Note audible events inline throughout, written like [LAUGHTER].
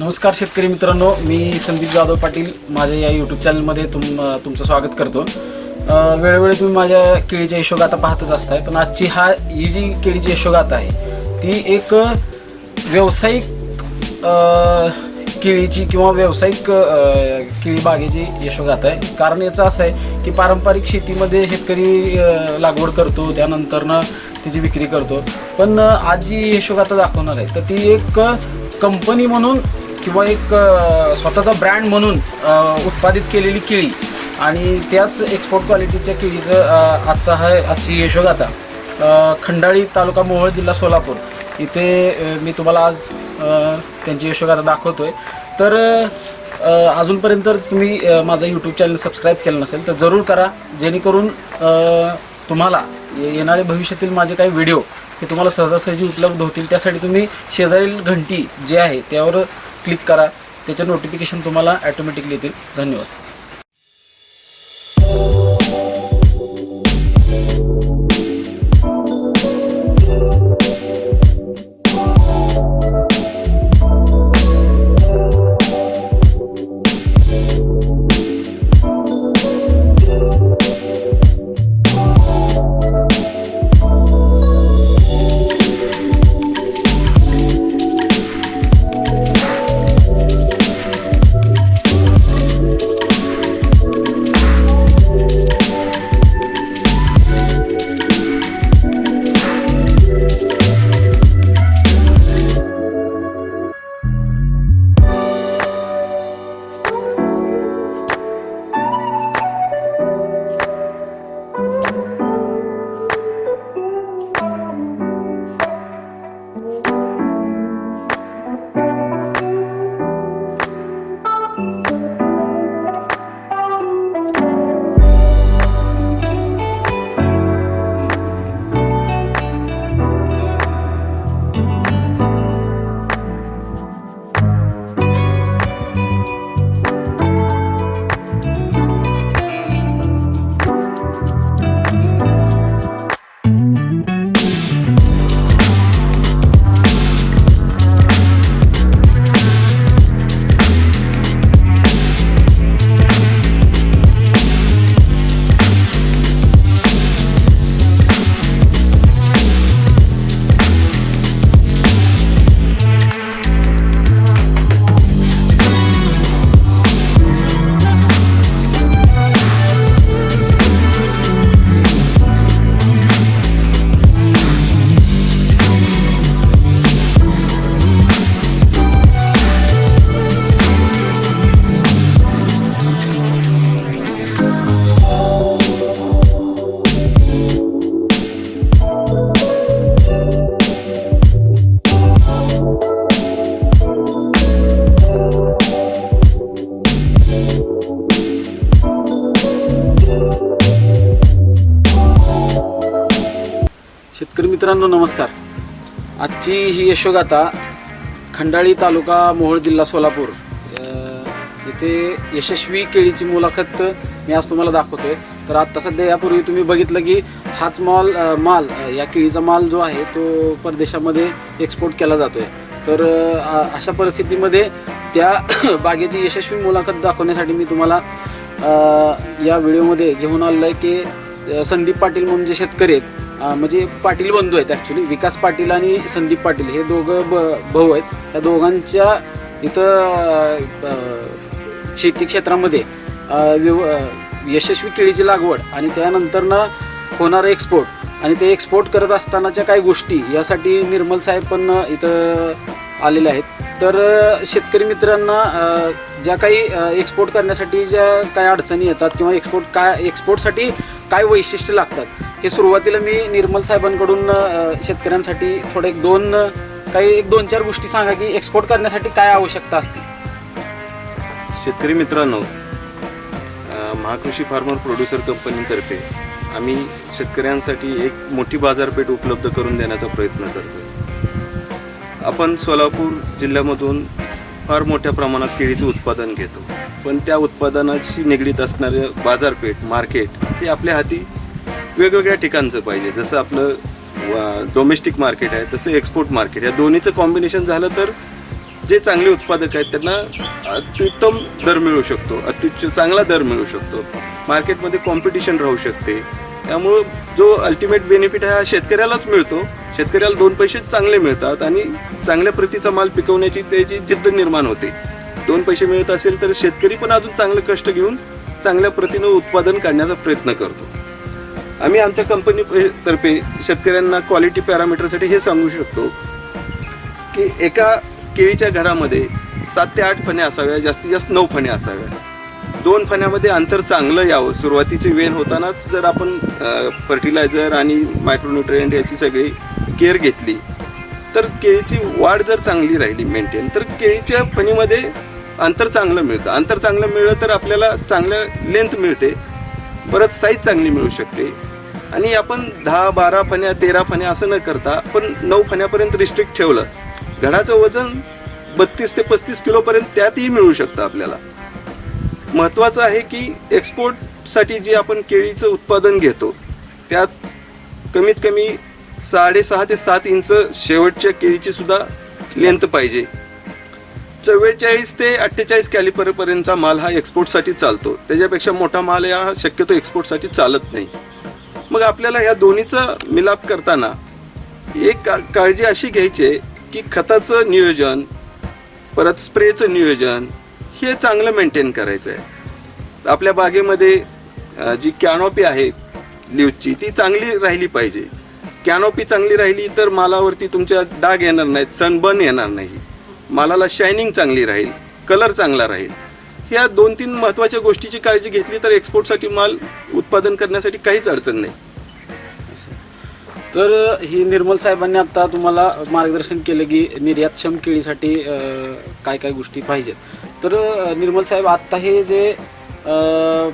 नमस्कार शेतकरी मित्रांनो मी संदीप जाधव पाटील माझ्या या यूट्यूब चॅनलमध्ये तुम तुमचं स्वागत करतो. वेळोवेळी तुम्ही माझ्या केळीच्या यशोगाथा पाहतच असताय पण आजची हा ही जी केळीची यशोगाथा आहे ती एक व्यावसायिक केळीची किंवा व्यावसायिक केळी बागेची यशोगाथा आहे. कारण याचं असं आहे की पारंपरिक शेतीमध्ये शेतकरी लागवड करतो त्यानंतरनं त्याची विक्री करतो. पण आज जी यशोगाथा दाखवणार आहे तर ती एक कंपनी म्हणून किंवा एक स्वतःचा ब्रँड म्हणून उत्पादित केलेली केळी. आणि त्याच एक्सपोर्ट क्वालिटीच्या केळीचं आजचा हा आजची यशोगाथा खंडाळी तालुका मोहोळ जिल्हा सोलापूर. इथे मी तुम्हाला आज त्यांची यशोगाथा आहे तर अजूनपर्यंत तुम्ही माझं यूट्यूब चॅनल सबस्क्राईब केलं नसेल तर जरूर करा. जेणेकरून तुम्हाला येणारे भविष्यातील माझे काही व्हिडिओ हे तुम्हाला सहजासहजी उपलब्ध होतील. त्यासाठी तुम्ही शेजारील घंटी जे आहे त्यावर क्लिक करा. त्याचे नोटिफिकेशन तुम्हाला ॲटोमॅटिकली येतील. धन्यवाद. तर मित्रांनो नमस्कार. आजची ही यशोगाथा खंडाळी तालुका मोहोळ जिल्हा सोलापूर. इथे यशस्वी केळीची मुलाखत मी आज तुम्हाला दाखवतोय. तर आता सध्या यापूर्वी तुम्ही बघितलं की हाच माल माल या केळीचा माल जो आहे तो परदेशामध्ये एक्सपोर्ट केला जातोय. तर अशा परिस्थितीमध्ये त्या [COUGHS] बागेची यशस्वी मुलाखत दाखवण्यासाठी मी तुम्हाला या व्हिडिओमध्ये घेऊन आलेलं आहे की संदीप पाटील म्हणून जे शेतकरी आहेत म्हणजे पाटील बंधू आहेत ॲक्च्युली विकास पाटील आणि संदीप पाटील हे दोघं ब भाऊ आहेत. त्या दोघांच्या इथं शेती क्षेत्रामध्ये व्यव यशस्वी केळीची लागवड आणि त्यानंतरनं होणारं एक्सपोर्ट आणि ते एक्सपोर्ट करत असतानाच्या काही गोष्टी यासाठी निर्मल साहेब पण इथं आलेले आहेत. तर शेतकरी मित्रांना ज्या काही एक्सपोर्ट करण्यासाठी ज्या काही अडचणी येतात किंवा एक्सपोर्ट काय एक्सपोर्टसाठी काय वैशिष्ट्य लागतात हे सुरुवातीला मी निर्मल साहेबांकडून शेतकऱ्यांसाठी थोडे एक दोन काही एक दोन चार गोष्टी सांगा की एक्सपोर्ट करण्यासाठी काय आवश्यकता असते. शेतकरी मित्रांनो महाकृषी फार्मर प्रोड्युसर कंपनीतर्फे आम्ही शेतकऱ्यांसाठी एक मोठी बाजारपेठ उपलब्ध करून देण्याचा प्रयत्न करतो आपण सोलापूर जिल्ह्यामधून फार मोठ्या प्रमाणात केळीचं उत्पादन घेतो. पण त्या उत्पादनाशी निगडीत असणारे बाजारपेठ मार्केट हे आपल्या हाती वेगवेगळ्या ठिकाणचं पाहिजे. जसं आपलं डोमेस्टिक मार्केट आहे तसं एक्सपोर्ट मार्केट या दोन्हीचं कॉम्बिनेशन झालं तर जे चांगले उत्पादक आहेत त्यांना अत्युत्तम दर मिळू शकतो. अत्युच्च चांगला दर मिळू शकतो. मार्केटमध्ये कॉम्पिटिशन राहू शकते. त्यामुळं जो अल्टिमेट बेनिफिट आहे हा शेतकऱ्यालाच मिळतो. शेतकऱ्याला दोन पैसे चांगले मिळतात आणि चांगल्या प्रतीचा माल पिकवण्याची त्याची जिद्द निर्माण होते. दोन पैसे मिळत असेल तर शेतकरी पण अजून चांगलं कष्ट घेऊन चांगल्या प्रतीनं उत्पादन काढण्याचा प्रयत्न करतो. आम्ही आमच्या कंपनी तर्फे शेतकऱ्यांना क्वालिटी पॅरामीटरसाठी हे सांगू शकतो की एका केळीच्या घरामध्ये सात ते आठ फण्या असाव्या जास्तीत जास्त नऊ फण्या असाव्या. दोन फण्यामध्ये अंतर चांगलं यावं. सुरुवातीची वेन होतानाच जर आपण फर्टिलायझर आणि मायक्रोन्युट्रियंट याची सगळी केअर घेतली तर केळीची वाढ जर चांगली राहिली मेंटेन तर केळीच्या फणीमध्ये अंतर चांगलं मिळतं. अंतर चांगलं मिळलं तर आपल्याला चांगलं लेंथ मिळते. परत साईज चांगली मिळू शकते. आणि आपण दहा बारा फण्या तेरा फण्या असं न करता आपण नऊ फण्यापर्यंत रिस्ट्रिक्ट ठेवलं घडाचं वजन बत्तीस ते पस्तीस किलोपर्यंत त्यातही मिळू शकतं आपल्याला. महत्त्वाचं आहे की एक्सपोर्टसाठी जे आपण केळीचं उत्पादन घेतो त्यात कमीत कमी साडेसहा ते सात इंच शेवटच्या केळीची सुद्धा लेंथ पाहिजे. चव्वेचाळीस ते अठ्ठेचाळीस कॅलिपरपर्यंतचा माल हा एक्सपोर्टसाठी चालतो. त्याच्यापेक्षा मोठा माल हा शक्यतो एक्सपोर्टसाठी चालत नाही. मग आपल्याला ह्या दोन्हीचा मिलाप करताना एक का काळजी अशी घ्यायची आहे की खताचं नियोजन परत स्प्रेचं नियोजन हे चांगलं मेंटेन करायचं आहे आपल्या बागेमध्ये जी कॅनॉपी आहे लिव्हची ती चांगली राहिली पाहिजे. कॅनॉपी चांगली राहिली तर मालावरती तुमच्या डाग येणार नाहीत सनबर्न येणार नाही. मालाला शायनिंग चांगली राहील कलर चांगला राहील. ह्या दोन तीन महत्त्वाच्या गोष्टीची काळजी घेतली तर एक्सपोर्टसाठी माल उत्पादन करण्यासाठी काहीच अडचण नाही. तर ही निर्मल साहेबांनी आता तुम्हाला मार्गदर्शन केलं की निर्यातक्षम केळीसाठी काय काय गोष्टी पाहिजेत. तर निर्मल साहेब आत्ता हे जे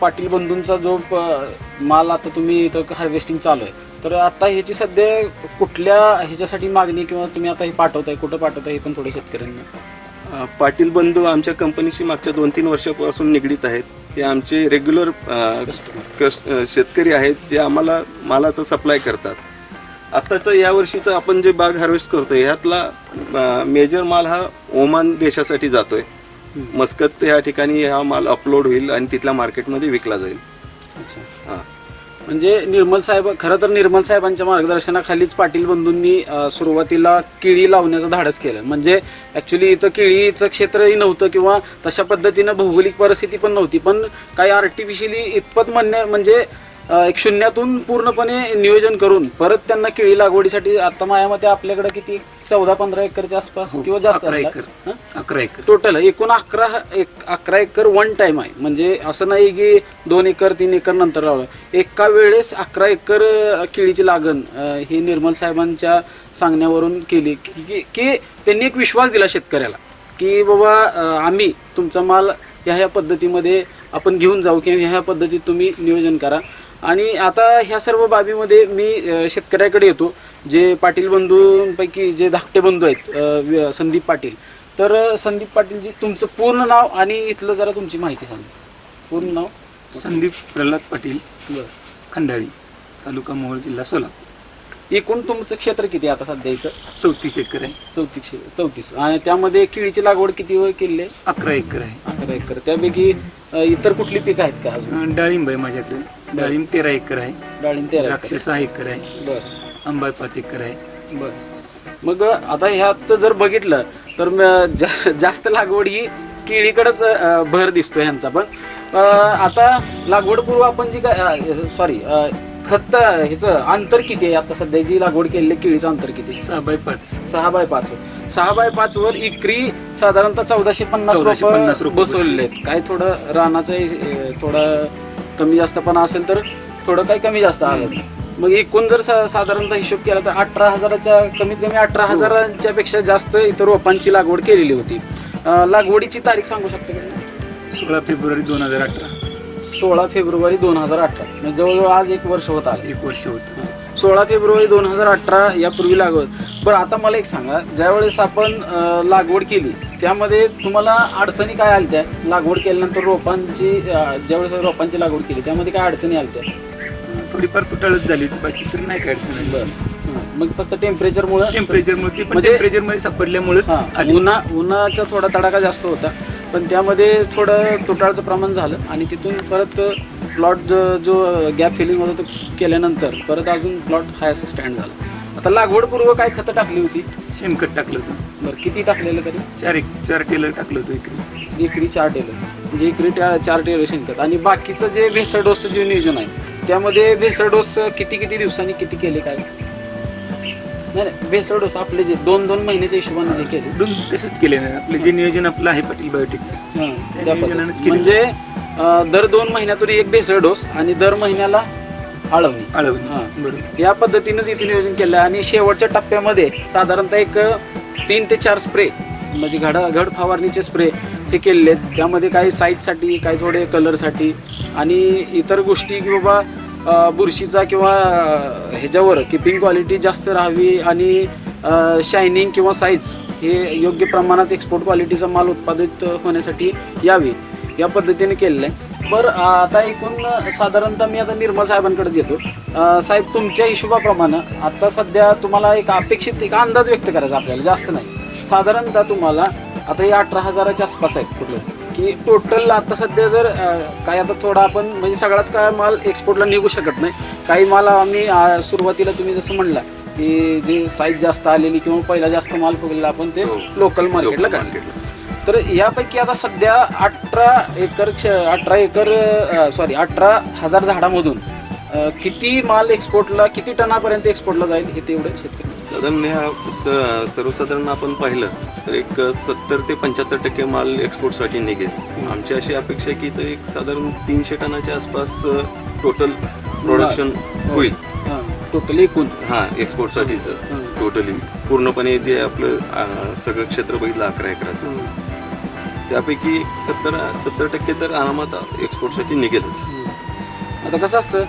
पाटील बंधूंचा जो माल आता तुम्ही इथं हार्वेस्टिंग चालू आहे तर आता ह्याची सध्या कुठल्या ह्याच्यासाठी मागणी किंवा तुम्ही आता हे पाठवताय कुठं पाठवताय हे पण थोडे शेतकऱ्यांना. पाटील बंधू आमच्या कंपनीशी मागच्या दोन तीन वर्षापासून निगडीत आहेत. ते आमचे रेग्युलर शेतकरी आहेत जे आम्हाला मालाचा सप्लाय करतात. आत्ताचा या वर्षीचा आपण जे बाग हार्वेस्ट करतोय ह्यातला मेजर माल हा ओमान देशासाठी जातोय. मस्कत या ठिकाणी हा माल अपलोड होईल आणि तिथल्या मार्केटमध्ये विकला जाईल. हां. म्हणजे निर्मल साहेब खरं तर निर्मल साहेबांच्या मार्गदर्शनाखालीच पाटील बंधूंनी सुरुवातीला केळी लावण्याचं धाडस केलं. म्हणजे ऍक्च्युली इथं केळीचं क्षेत्रही नव्हतं किंवा तशा पद्धतीनं भौगोलिक परिस्थिती पण नव्हती. पण काही आर्टिफिशियली इतपत म्हणणे म्हणजे एक शून्यातून पूर्णपणे नियोजन करून परत त्यांना केळी लागवडीसाठी आता माझ्या मते आपल्याकडे किती? चौदा पंधरा एकरच्या आसपास किंवा जास्त अकरा. एकर. हं? अकरा एकर. टोटल एकूण अकरा एक अकरा एकर वन टाइम आहे. म्हणजे असं नाही की दोन एकर तीन एकर नंतर लावलं. एका वेळेस अकरा एकर अं, केळीची लागण अं, ही निर्मल साहेबांच्या सांगण्यावरून केली. की की- की त्यांनी एक विश्वास दिला शेतकऱ्याला. की बाबा अं, आम्ही तुमचा माल ह्या ह्या पद्धतीमध्ये आपण घेऊन जाऊ किंवा ह्या ह्या पद्धतीत तुम्ही नियोजन करा. आणि आता ह्या सर्व बाबीमध्ये मी शेतकऱ्याकडे येतो जे पाटील बंधूंपैकी जे धाकटे बंधू आहेत संदीप पाटील. तर संदीप पाटीलजी तुमचं पूर्ण नाव आणि इथलं जरा तुमची माहिती सांगा. पूर्ण नाव? संदीप प्रल्हाद पाटील खंडाळी तालुका मोहोळ जिल्हा सोलापूर. एकूण तुमचं क्षेत्र किती आहे आता सध्या इथं? चौतीस एकर आहे. चौतीस चौतीस. आणि त्यामध्ये केळीची लागवड किती केली आहे? अकरा एकर आहे. अकरा एकर. त्यापैकी इतर कुठली पिकं आहेत का अजून? डाळिंब आहे माझ्याकडे. डाळिंब तेरा एकर आहे. डाळिंब तेरा द्राक्ष एकर सहा एकर आहे. बरं. आंबा पाच एकर आहे. बर. मग आता ह्यात जर बघितलं तर म- जा- जास्त लागवड ही केळीकडेच अं, भर दिसतो ह्यांचा. पण अं, आता लागवडपूर्व आपण जी काय सॉरी खत ह्याचं अंतर किती आहे? आता सध्या जी लागवड केलेली केळीचं अंतर किती? सहा बाय पाच. सहा बाय पाच. सहा बाय पाच वर इकरी साधारणतः चौदाशे पन्नास 1450 रोप रोपं बसवलेले आहेत. काय थोडं रानाचं थोडं कमी जास्तपणा असेल तर थोडं काही कमी जास्त आलं मग एकूण जर सा- साधारणतः हिशोब केला तर अठरा हजाराच्या कमीत कमी अठरा हजारांच्या पेक्षा जास्त इतर रोपांची लागवड केलेली होती. अं, लागवडीची तारीख सांगू शकता का सोळा फेब्रुवारी दोन हजार अठरा. सोळा फेब्रुवारी दोन हजार अठरा. म्हणजे जवळजवळ आज एक वर्ष होत आलं. एक वर्ष होतं. सोळा फेब्रुवारी दोन हजार अठरा यापूर्वी लागवड. बरं आता मला एक सांगा ज्यावेळेस आपण लागवड केली त्यामध्ये तुम्हाला अडचणी काय आल्या लागवड केल्यानंतर रोपांची ज्यावेळेस रोपांची लागवड केली त्यामध्ये काय अडचणी आल्या थोडीफार तुटाळच झाली बाकी तर नाही काय अडचण. बरं. मग फक्त टेम्परेचरमुळे टेम्परेचरमुळे म्हणजे- टेम्परेचरमध्ये सापडल्यामुळे उन्हा उन्हाचा थोडा तडाखा जास्त होता. पण त्यामध्ये थोडं तुटाळचं प्रमाण झालं आणि तिथून परत प्लॉट जो गॅप फिलिंग होता तो केल्यानंतर परत अजून प्लॉट हाय असं स्टँड झाला. आता लागवडपूर्व काय खतं टाकली होती? शेणखत टाकलं होतं. बरं किती टाकलेलं तरी? चार एक चार टेलर टाकलं होतं इकडे एकरी चार टेलर. म्हणजे एकरी टा- चार टेलर शेणखत. आणि बाकीचं जे भेसळ डोसचं जे नियोजन आहे त्यामध्ये भेसळ डोस किती किती दिवसांनी किती केले काय? नाही नाही. भेसळ डोस आपले जे दोन दोन महिन्याच्या हिशोबाने जे केले. दोन तसंच केले नाही आपलं जे नियोजन आपलं आहे पाटील बायोटेकचं. हं, त्या त्या नियोजनानेच पद्धतीने. केलं. म्हणजे अं, दर दोन महिन्यातून एक भेसळ डोस आणि दर महिन्याला आळवणी हां. आळवणी बरोबर. या पद्धतीनंच इथे नियोजन केलं आहे. आणि शेवटच्या टप्प्यामध्ये साधारणतः एक तीन ते चार स्प्रे म्हणजे घड घड फवारणीचे स्प्रे हे केलेले आहेत. त्यामध्ये काही साईजसाठी काही थोडे कलरसाठी आणि इतर गोष्टी की बाबा बुरशीचा किंवा ह्याच्यावर किपिंग क्वालिटी जास्त राहावी आणि शायनिंग किंवा साईज हे योग्य प्रमाणात एक्सपोर्ट क्वालिटीचा माल उत्पादित होण्यासाठी यावी. या पद्धतीने केलेलं आहे. बरं आता एकूण साधारणतः मी आता निर्मल साहेबांकडे येतो. साहेब तुमच्या हिशोबाप्रमाणे आता सध्या तुम्हाला एक अपेक्षित एक अंदाज व्यक्त करायचा आपल्याला जास्त नाही. साधारणतः तुम्हाला आता हे अठरा हजाराच्या आसपास आहेत कुठलं. की टोटल आता सध्या जर अं, काय आता थोडा आपण म्हणजे सगळाच काय माल एक्सपोर्टला निघू शकत नाही काही माल आम्ही अं, सुरुवातीला तुम्ही जसं म्हणला की जे साईज जास्त आलेली किंवा पहिला जास्त माल फुगलेला आपण ते हो. लोकल मार्केटला काढले. तर यापैकी आता सध्या अठरा एकर क्ष- अठरा एकर सॉरी अठरा हजार झाडामधून अ, किती माल एक्सपोर्टला किती टनापर्यंत एक्सपोर्टला जाईल हे तेवढं शेतकरी साधारण ह्या स- सर्वसाधारण आपण पाहिलं तर एक सत्तर ते पंच्याहत्तर टक्के माल एक्सपोर्टसाठी निघेल. आमची अशी अपेक्षा की तो एक साधारण तीनशे टनाच्या आसपास टोटल प्रोडक्शन होईल. टोटल एकूण. हा एक्सपोर्टसाठीचं. टोटली पूर्णपणे जे आपलं सगळं क्षेत्र बघितलं अकरा एकराचं. त्यापैकी सत्तर सत्तर टक्के तर आरामात एक्सपोर्टसाठी निघेलच. आता कसं असतं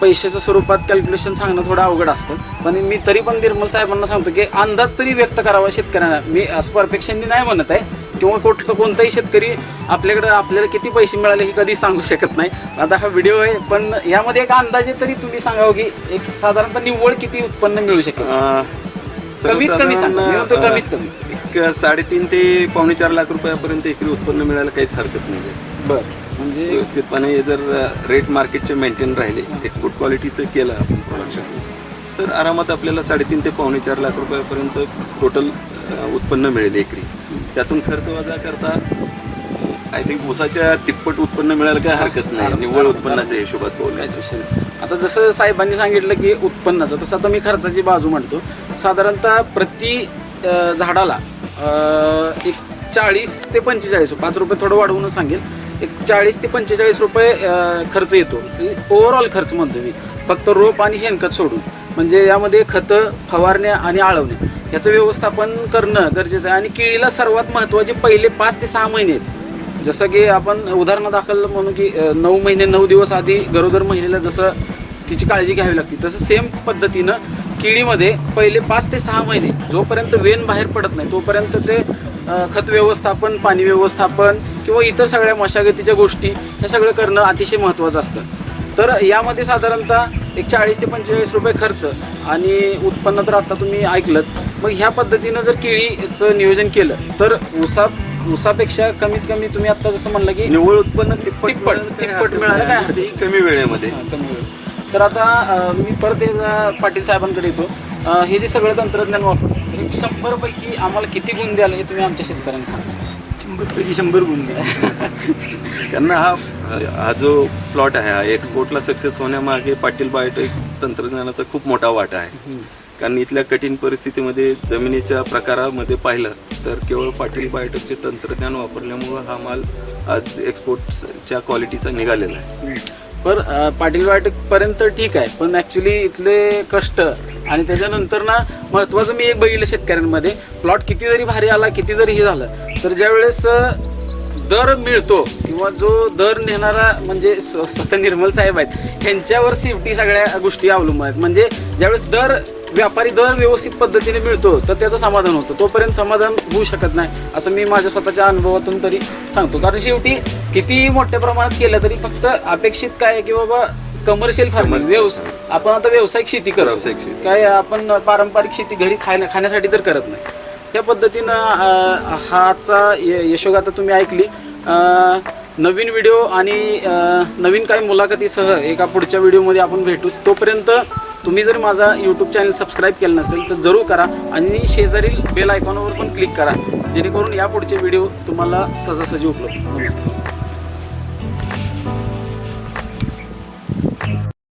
पैशाच्या स्वरूपात कॅल्क्युलेशन सांगणं थोडं अवघड असतं. पण मी तरी पण निर्मल साहेबांना सांगतो की अंदाज तरी व्यक्त करावा शेतकऱ्यांना. मी असं परफेक्शनली नाही म्हणत आहे किंवा कुठलं कोणताही शेतकरी आपल्याकडे आपल्याला किती पैसे मिळाले हे कधी सांगू शकत नाही. आता हा व्हिडिओ आहे पण यामध्ये एक अंदाजे तरी तुम्ही सांगावं की एक साधारणतः निव्वळ किती उत्पन्न मिळू शकेल? कमीत कमी सांगा. मी म्हणतो सर्वसाधारण, कमीत कमी. साडेतीन ते पावणे चार लाख रुपयापर्यंत एकरी उत्पन्न मिळायला काहीच हरकत नाही. बरं. म्हणजे व्यवस्थितपणे जर रेट मार्केटचे मेंटेन राहिले एक्सपोर्ट क्वालिटीचं केलं आपण प्रोडक्शन तर आरामात आपल्याला साडेतीन ते पावणे चार लाख रुपयापर्यंत टोटल उत्पन्न मिळेल एकरी. त्यातून खर्च वजा करता आय थिंक ऊसाच्या तिप्पट उत्पन्न मिळायला काय हरकत नाही. निव्वळ उत्पन्नाच्या हिशोबात नाही. आता जसं साहेबांनी सांगितलं की उत्पन्नाचं तसं आता मी खर्चाची बाजू म्हणतो. साधारणतः प्रति झाडाला एक चाळीस ते पंचेचाळीस पाच रुपये थोडं वाढवूनच सांगेल. एक चाळीस ते पंचेचाळीस रुपये अं, खर्च येतो. ओव्हरऑल खर्च म्हणतो मी. फक्त रोप आणि शेणखत सोडून. म्हणजे यामध्ये खतं फवारण्या आणि आळवणे. याचं व्यवस्थापन करणं गरजेचं आहे. आणि केळीला सर्वात महत्त्वाचे पहिले पाच ते सहा महिने आहेत. जसं की आपण उदाहरण दाखल म्हणू की नऊ महिने नऊ दिवस आधी गरोदर महिलेला जसं तिची काळजी घ्यावी लागते तसं सेम पद्धतीनं केळीमध्ये पहिले पाच ते सहा महिने जोपर्यंत वेन बाहेर पडत नाही तोपर्यंतचे अ, खत व्यवस्थापन पाणी व्यवस्थापन किंवा इतर सगळ्या मशागतीच्या गोष्टी हे सगळं करणं अतिशय महत्त्वाचं असतं. तर यामध्ये साधारणतः एक चाळीस ते पंचेचाळीस रुपये खर्च आणि उत्पन्न तर आता तुम्ही ऐकलंच. मग ह्या पद्धतीनं जर केळीचं नियोजन केलं तर ऊसा ऊसापेक्षा कमीत कमी तुम्ही आता जसं म्हणलं की निव्वळ उत्पन्न तिप्पट तिप्पट- तिप्पट मिळायला काय नाही. हरकत कमी वेळेमध्ये. हा, कमी वेळ. तर आता अं, मी परत एकदा पाटील साहेबांकडे येतो. अं, हे जे सगळं तंत्रज्ञान वापरतो हे शंभर पैकी आम्हाला किती गुण द्याल हे तुम्ही आमच्या शेतकऱ्यांना सांगा. शंभर पैकी शंभर गुण दिले. त्यांना हा हा जो प्लॉट आहे हा एक्सपोर्टला सक्सेस होण्यामागे पाटील बायोटेक तंत्रज्ञानाचा खूप मोठा वाटा आहे. कारण इथल्या कठीण परिस्थितीमध्ये जमिनीच्या प्रकारामध्ये पाहिलं तर केवळ पाटील बायोटेकचे तंत्रज्ञान वापरल्यामुळं हा माल आज एक्सपोर्टच्या क्वालिटीचा निघालेला आहे. पर पाटील पर्यंत ठीक आहे पण ऍक्च्युली इथले कष्ट आणि त्याच्यानंतर ना महत्वाचं मी एक बघितलं शेतकऱ्यांमध्ये प्लॉट किती जरी भारी आला किती जरी हे झालं तर ज्यावेळेस दर मिळतो किंवा जो दर नेणारा म्हणजे स्व- स्वतः निर्मल साहेब आहेत ह्यांच्यावर सेफ्टी सगळ्या गोष्टी अवलंबून आहेत. म्हणजे ज्यावेळेस दर व्यापारी दर व्यवस्थित पद्धतीने मिळतो तर त्याचं समाधान होतं. तोपर्यंत समाधान होऊ शकत नाही असं मी माझ्या स्वतःच्या अनुभवातून तरी सांगतो. कारण शेवटी किती मोठ्या प्रमाणात केलं तरी फक्त अपेक्षित काय आहे की बाबा कमर्शियल फार्मिंग Commercial. व्यवस आपण आता व्यावसायिक शेती करतो. काय आपण पारंपरिक शेती घरी खाण्या खाण्यासाठी तर करत नाही. या पद्धतीनं हाचा हा य- यशोगाथा तुम्ही ऐकली. नवीन व्हिडिओ आणि नवीन काही मुलाखतीसह एका पुढच्या व्हिडिओमध्ये आपण भेटूच. तोपर्यंत तुम्ही जर माझा यूट्यूब चॅनल सबस्क्राईब केलं नसेल तर जरूर करा आणि शेजारील बेल आयकॉनवर पण क्लिक करा जेणेकरून या पुढचे व्हिडिओ तुम्हाला सहजासहजी उपलब्ध नमस्कार.